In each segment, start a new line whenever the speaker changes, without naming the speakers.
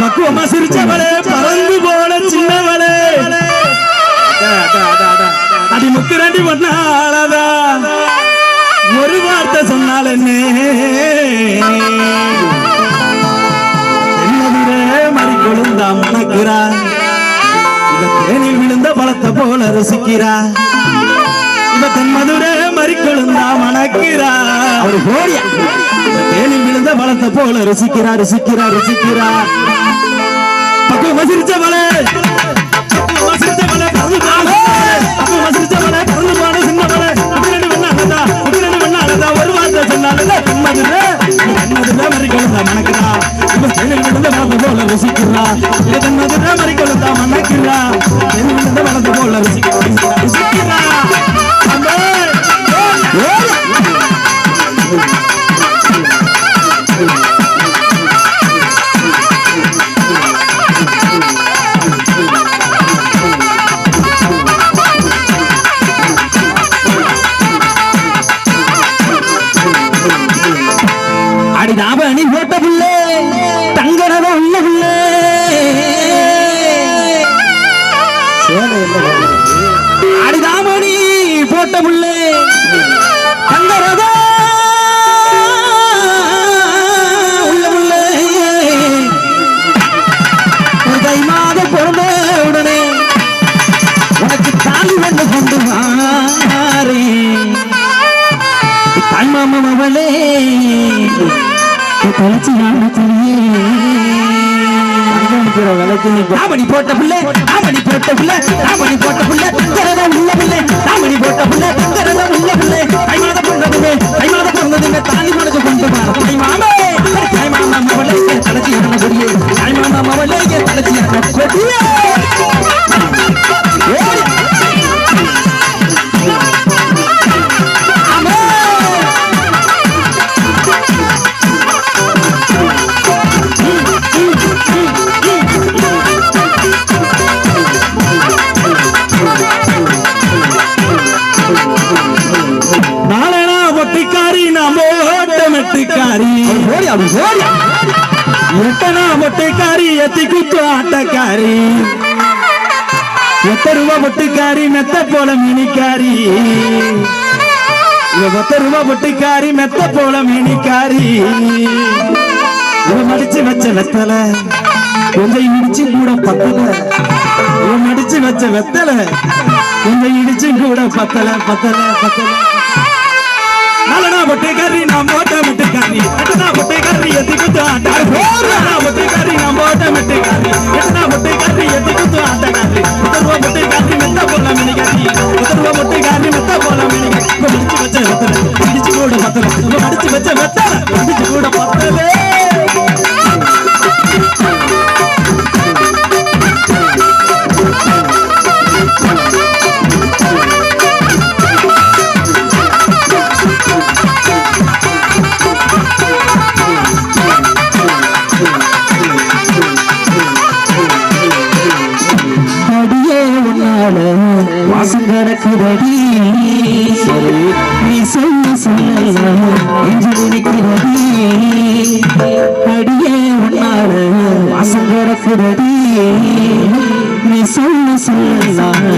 பக்குவமா சிரிச்சவளே பறந்து போன சின்னவளே. அடி முத்து ரெண்டு பண்ணாளதா ஒரு வார்த்தை சொன்னால் என்னே? என்னதிரே மறி கொழுந்தா மணக்கிறா இவ தேனில் விழுந்த பழத்தை போல ரசிக்கிறா. இவ தென் மதுரை மறி கொழுந்தா மணக்கிறா அவர் போடியா விழுந்த பழத்தை போல போட்ட புள்ளே தங்கரத உள்ள புள்ளே உதை மாத பிறந்த உடனே உனக்கு தாலி வந்து கொண்டு வாரே. தாய்மாமன் அவளே தொலைச்சி தாமணி போட்ட புள்ள தாமணி போட்ட புள்ள தாமணி போட்ட புள்ள உள்ள மணி போட்ட புள்ள தங்கரத உள்ள புள்ள கைமாத பொண்ணதுமே கைமாத பொண்ணதுமே தாலி மனது கொண்டு வா. தாய்மாமே தாய்மாமன் அவளே தலைச்சி இவ பத்து மெத்த போல மீனிக்காரி. மடிச்சு வச்ச வெத்தல கொஞ்சம் இடிச்சு கூட பத்தல. மடிச்சு வச்ச வெத்தல கொஞ்சம் இடிச்சு கூட பத்தல பத்தல பத்தல. நாலனா பொட்டுக்காரி நான் போட்ட மெட்டுக்காரி எட்டனா பொட்டுக்காரி எத்தி குத்து ஆட்டாரி நாலனா பொட்டுக்காரி நான் போட்ட மெட்டுக்காரி எட்டனா பொட்டுக்காரி எத்தி குத்து ஆட்டக்காரி. உத்தரவா பொட்டுக்காரி மெத்த போல மினிக்காரி உத்தரவா பொட்டுக்காரி மெத்த போல மினிக்காரி இவ மடிச்சு வச்ச வெத்தல இடிச்சு கூட பத்தல. இவ மடிச்சு வச்ச வெத்தல இடிச்சு கூட பத்தலே. வாசம் கிடக்குதடி நீ சொல்ல சொல்ல நெஞ்சு அடியே உன்னால வாசம் நீ சொல்ல சொல்ல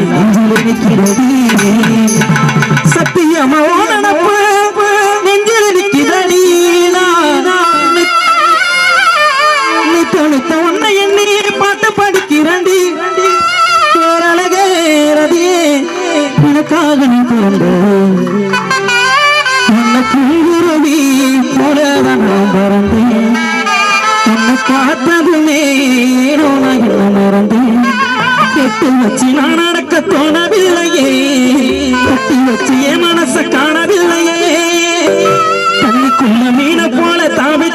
சத்தியமா நினப்பு உனக்காக நீ பிறந்த போலதான் நான் பிறந்தேன். உன்னை பார்த்ததுமே நான் என்ன மறந்தேன். கெட்டு வச்சு நான் நடக்க தோணவில்லையே. கட்டி வச்சு என் மனச காணவில்லையே. தண்ணிக்குள்ள மீனை போல தாவி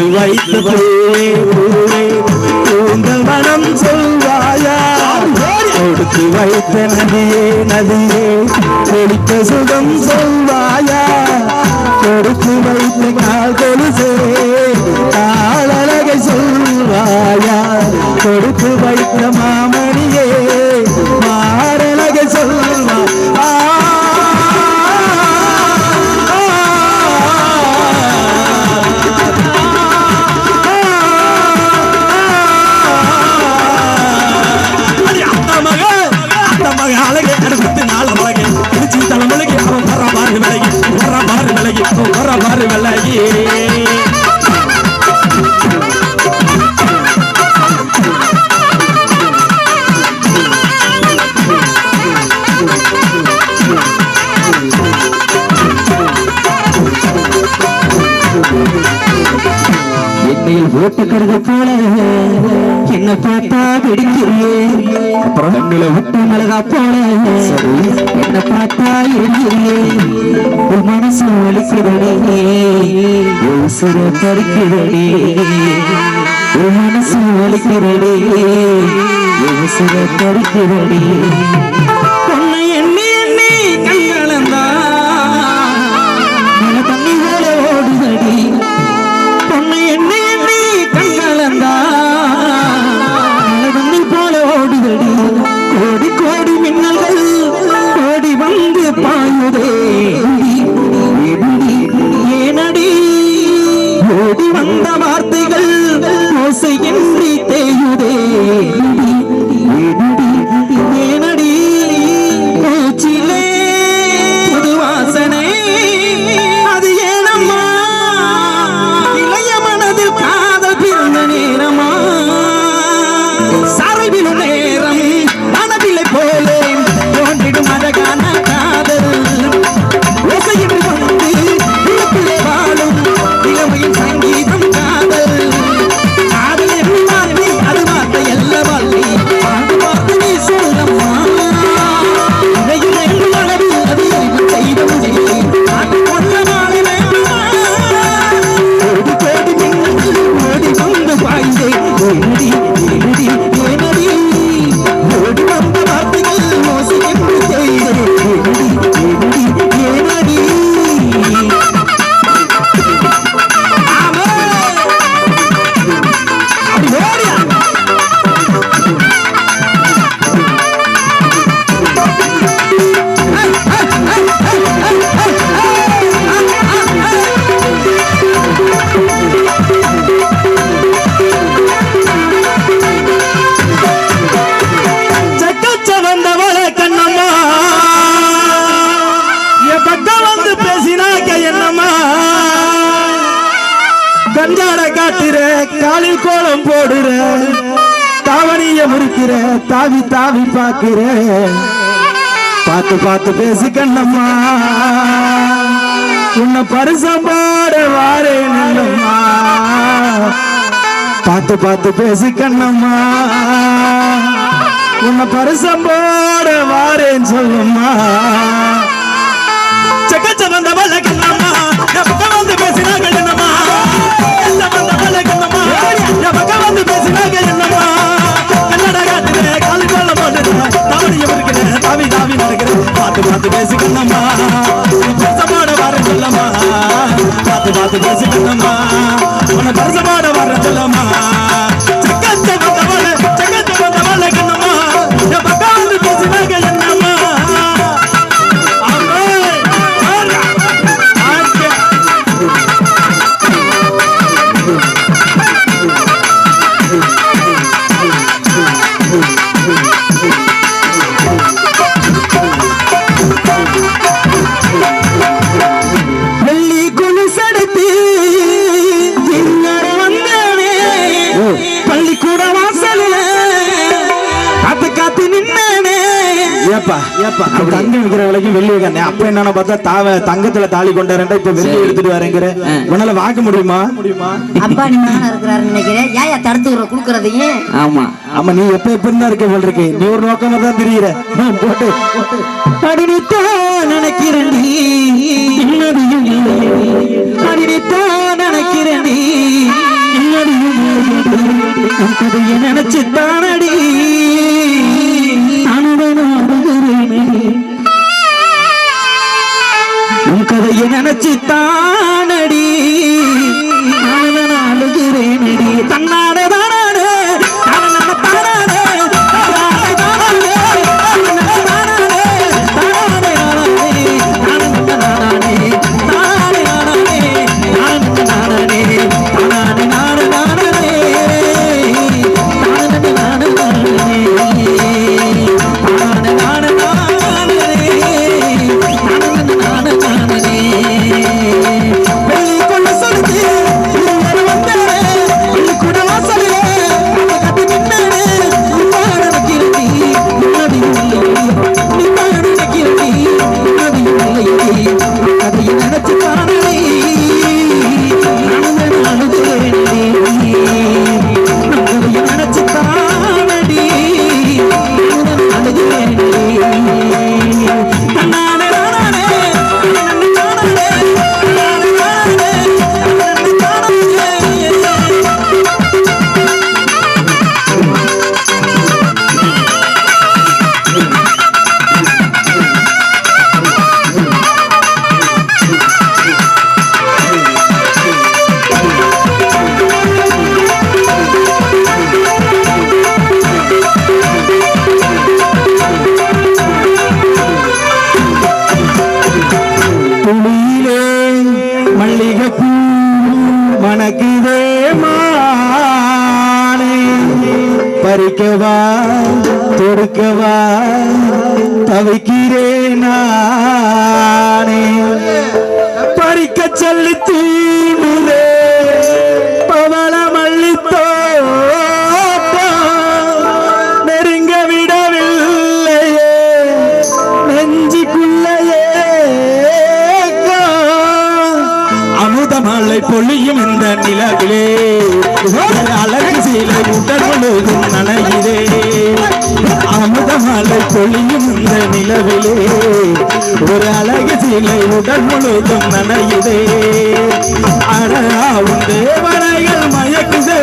காத்து வைத்த பூவே பூவே பூந்தவனம் சொல்வாயா கொடுத்து வைத்த நதியே நதியே கொடுத்த சுகம்
சொல் உசுர பறிக்கிறடி. மனசு வலிக்கிறடி உசுர பறிக்கிறடி.
பார்த்து பார்த்து பேசு கண்ணம்மா உன்னை பரிசா பாட வாரே நல்லம்மா. பார்த்து பார்த்து பேசு கண்ணம்மா உன்னை பரிசா பாட வாரேன்னு சொல்லும்மா. செக்கச்ச வந்த வல்ல பேசினா கண்ணம்மா எல்லாம் வந்த வல்ல கண்ணம்மா நமக்கு வந்து பேசினா கண்ணம்மா கன்னட
காட்டுல கால் கொள்ள மாட்டேன் தவிதா பார்த்து பேசிக்கணுமா பரிசமாட வர
சொல்லம்மா. பார்த்து பார்த்து பேசிக்கணுமா உன பரிசமாட வர சொல்லம்மா. என்னன்னு பார்த்தா தாவ தங்கத்துல தாலி கொண்டாரண்டா இப்ப வெள்ளி எடுத்துட்டு வரேங்கிற. உன்னால வாங்க முடியுமா? முடியுமா?
அப்பா நீ மகனா இருக்கிறாருன்னு நினைக்கிறேன். ஏன் தடுத்து விடுற குடுக்கறதையும்
ஆமா.
ஆமா நீ எப்ப எப்ப இருந்தா இருக்க போல் இருக்கு? நீ ஒரு நோக்கமா தான் தெரியுற. போட்டு.
அடினித்தான் நினைக்கிறேன் நீ. அடினித்தான் நினைக்கிறேன் நீ. இன்னதையும் உன் கதையை நினைச்சு தானடி உன் கதையை நினைச்சு
சொல்லி தீமுதே அமுதமலை பொழியும் இந்த நிலவிலே. ஒரு அழகு சிலை உடல் முழுதும் நனையுதே. அழகாவும் தேவனைகள் மயக்குதே.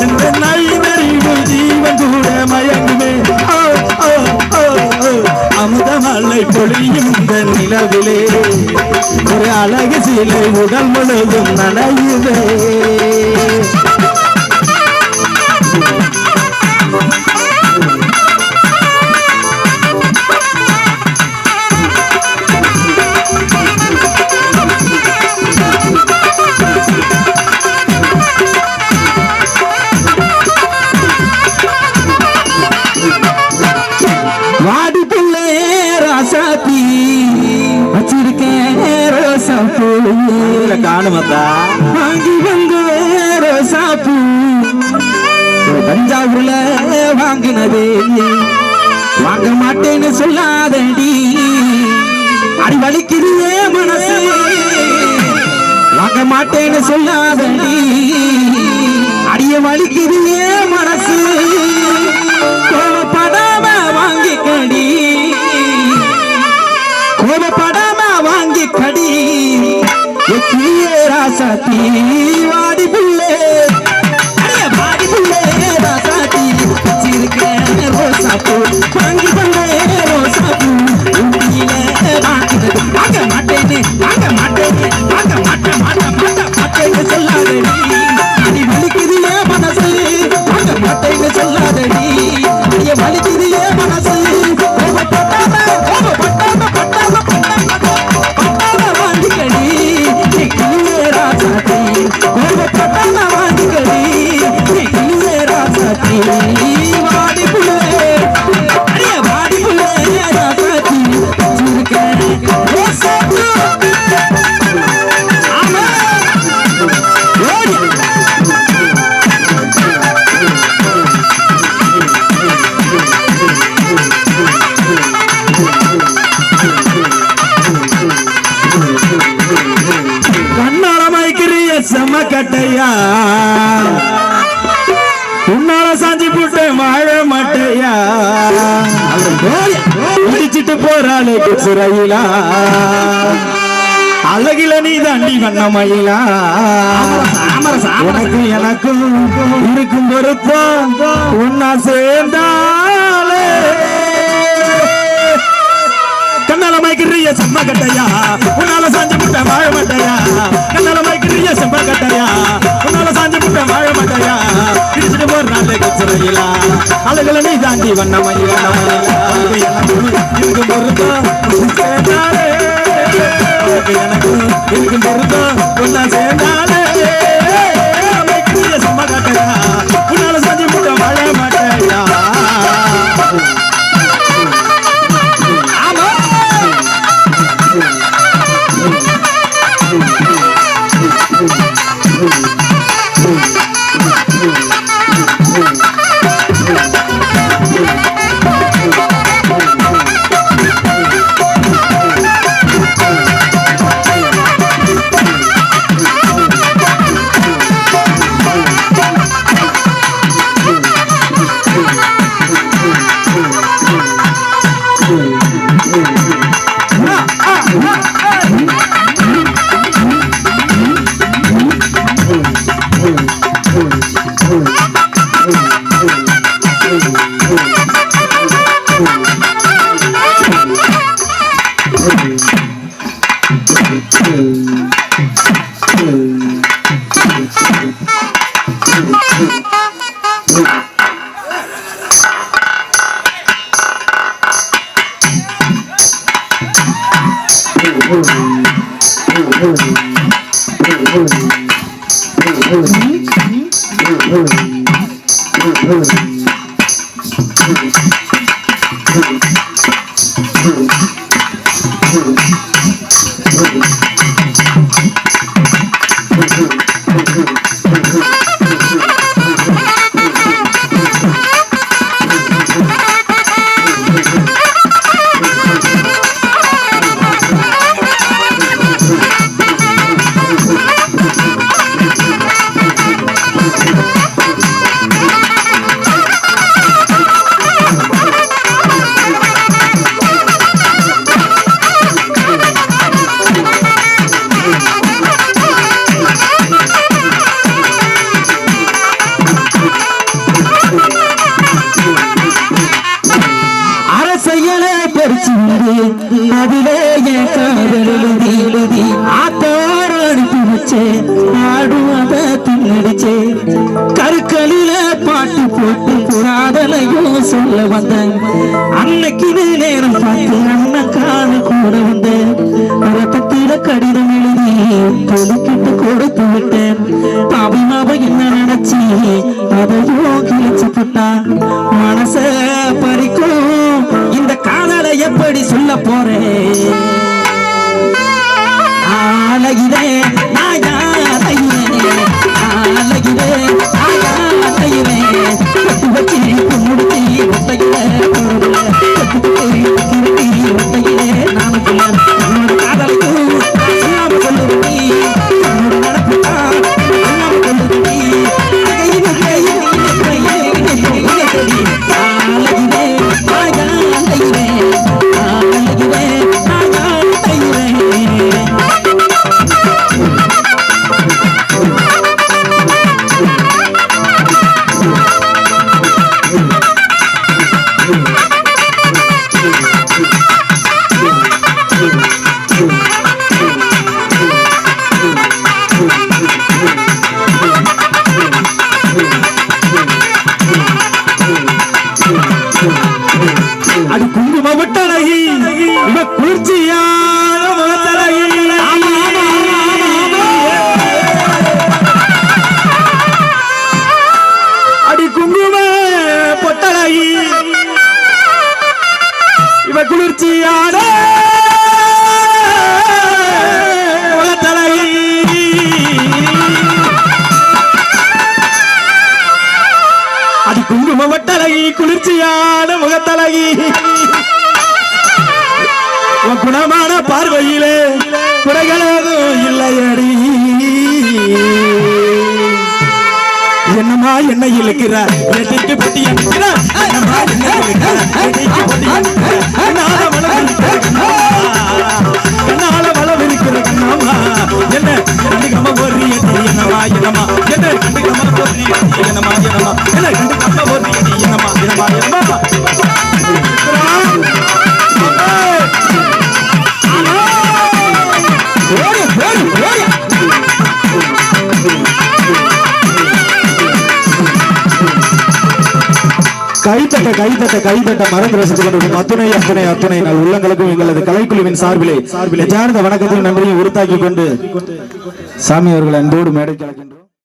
இந்த நைநறிவு ஜீவன் கூட மயங்குமே. அமுதமலை பொழியும் இந்த நிலவிலே. ஒரு அழகு சிலை உடல் முழுதும் நனையுதே. காணுமத்தா
வாங்கி வந்து வேற பூ தஞ்சாவூர்ல வாங்கினதே வாங்க மாட்டேன்னு சொல்லாதடி. அடி வலிக்குது மனசு. வாங்க மாட்டேன்னு சொல்லாதடி. அடிய வலிக்குது மனசு. கோபப்படாம வாங்கிக்கடி. கோபப்பட ராசாத்தி வாடி புள்ளே. வாடி புள்ளே ராசாத்தி. சிறுக்க ரோசா பூ வாங்கி கொண்டே ரோசா பூ உண்டியில
வாங்குறது வாங்க மாட்டேன்னு வாங்க மாட்டேன்னு வாங்க
மாட்ட மாட்ட மாட்ட மாட்டேன்னு சொல்லாதே அடி வலிக்குதுலே மனசு. வாங்க மாட்டேன்னு சொல்ல
முடிச்சிட்டு போறாளே சிறையிலா அழகில நீ தாண்டி வண்ணமயிலா உனக்கு எனக்கும் இருக்கும் பொருத்தம் உன்னா சேர்ந்தாலே மைக்கிறிய மயக்கிறிய செம்ம கட்டையா உன்னால சாஞ்ச முட்டை வாழ மாட்டையா? கண்ணால மைக்கிறிய செம்ம கட்டையா உன்னால சாஞ்ச முட்டை வாழ மாட்டையா? பிடிச்சிட்டு போற நாளை கச்சிரையிலா. அழகுல நீ தாண்டி வண்ணமயிலா உனக்கு எனக்கும் இருக்கும் பொருத்தம் சேர்ந்தாலே உனக்கு எனக்கும் இருக்கும் பொருத்தம் ஒன்னா சேர்ந்தாலே
Mm-hmm. என் காதல் எழுதி ஆத்தார அனுப்பி வச்சேன் ஆடும் அத தின்னடிச்சே கருக்களில பாட்டு போட்டு புராதனையும் சொல்ல வந்தேன் அன்னைக்கு நேரம் பார்த்து அண்ணன் காது கூட வந்தேன் ரத்தத்தில கடிதம் எழுதி தொலைக்கிட்டு கொடுத்து விட்டேன் பாவி மாவ என்ன நினைச்சி அதையும் கிழிச்சு புட்டான் மனச பறிக்கும் எப்படி சொல்ல போறேன்? ஆலகிலே நாயாலையிலே ஆலகிலே நாயாலையிலே கட்டு வச்சு முடுத்தி ஒத்தையிலே பொருளே
குளிர்ச்சியான குணமான பார்வையிலே குறைகளதும் இல்லையடி. என்ன இழுக்கிற ஏட்டிக்கு பொட்டி அனுப்பிற என்னமா என்ன இழுக்கிற ஏட்டிக்கு பொட்டி அனுப்பிற கண்ணால வளவிருக்கிற கண்ணம்மா என்ன கண்டுக்காம ஒரு என்னமா என்னமா என்ன கண்டுக்காம ஒரு ஏட்டி என்னமா என்னமா கைத்தட்ட கைத்தட்ட கைத்தட்ட மரம் ரசித்துக் அத்துணை அத்துணை அத்துணை நாள் உள்ளங்களுக்கும் எங்களது கலைக்குழுவின் சார்பிலே. சார்பிலே ஜானத வணக்கத்தையும் நன்றியும் உறுத்தாக்கி கொண்டு சாமி அவர்கள் அன்போடு மேடை கலக்கின்றோம்